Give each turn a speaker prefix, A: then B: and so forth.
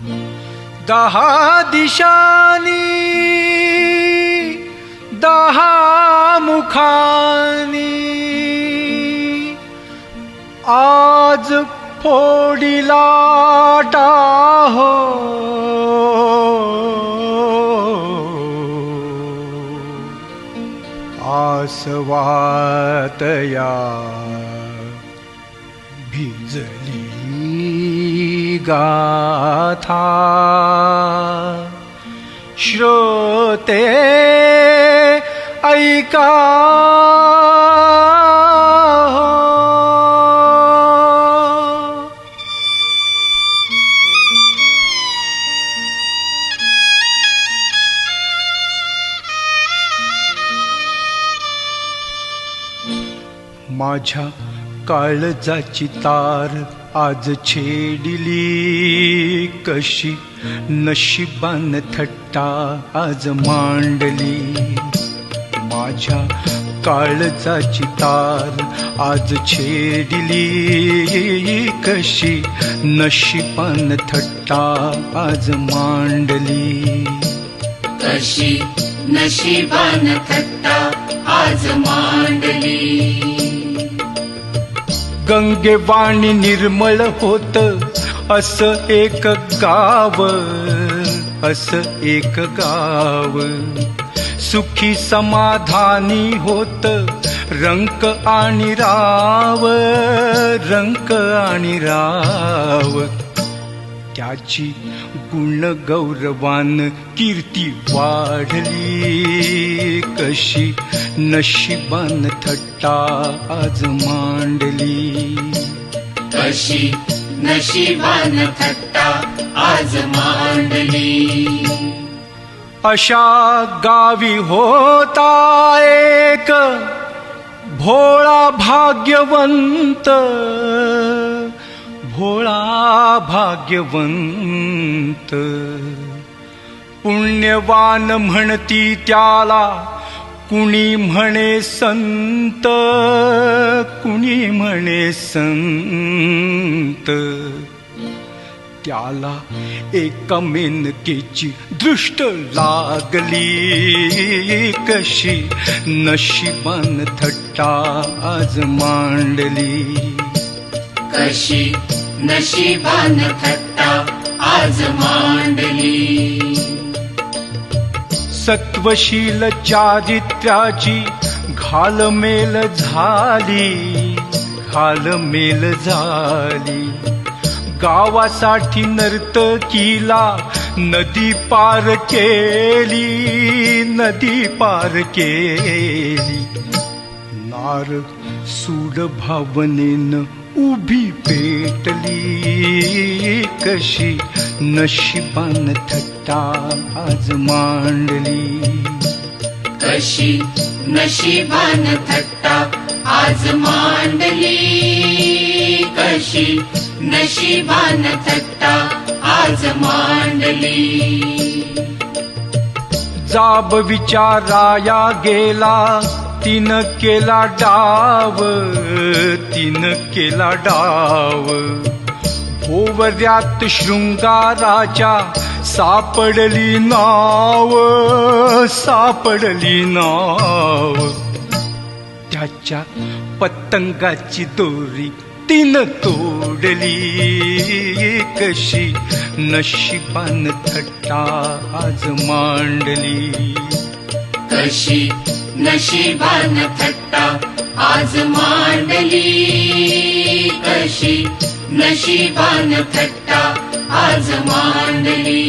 A: दहा दिशानी दहा मुखानी आज फोडिला टाहो आसवातया भिजली. गाथा श्रोते ऐका माझ्या काळजाची तार आज छेडिली कशी नशिबान थट्टा आज मांडली. माझ्या काळजाची तार आज छेडिली कशी नशिबान थट्टा आज मांडली.
B: कशी नशिबान थट्टा आज मांडली.
A: गंगेवाणी निर्मळ होत. असं एक गाव असं एक गाव. सुखी समाधानी होत रंक आणि राव रंक आणि राव. त्याची गुण गौरवान कीर्ती वाढली. कशी नशिबान थट्टा आज मांडली.
B: कशी नशिबान थट्टा आज मांडली.
A: अशा गावी होता एक भोळा भाग्यवंत. भोळा भाग्यवंत. पुण्यवान म्हणती त्याला कुणी म्हणे संत कुणी म्हणे संत. त्याला एका मेनकेची दृष्ट लागली कशी नशिबान थट्टा आज मांडली.
B: कशी? नशिबान थट्टा आज मांडली.
A: सत्वशील चारित्र्याची घालमेल झाली घालमेल झाली. गावासाठी नर्तकीला नदी पार केली नदी पार केली. नार सूड भावनेन उभी पेटली कशी नशिबान थट्टा आज मांडली.
B: कशी नशिबान थट्टा आज मांडली. कशी नशिबान थट्टा आज मांडली.
A: जाब विचाराया गेला तिन केला डाव तिन केला डाव. भोवर्यात शृंगाराच्या सापडली नाव सापडली नाव. त्याच्या पतंगाची दोरी तीन तोडली कशी नशिबान थट्टा आज मांडली.
B: कशी नशिबान थट्टा आज मांडली कशी? नशिबान थट्टा आज मांडली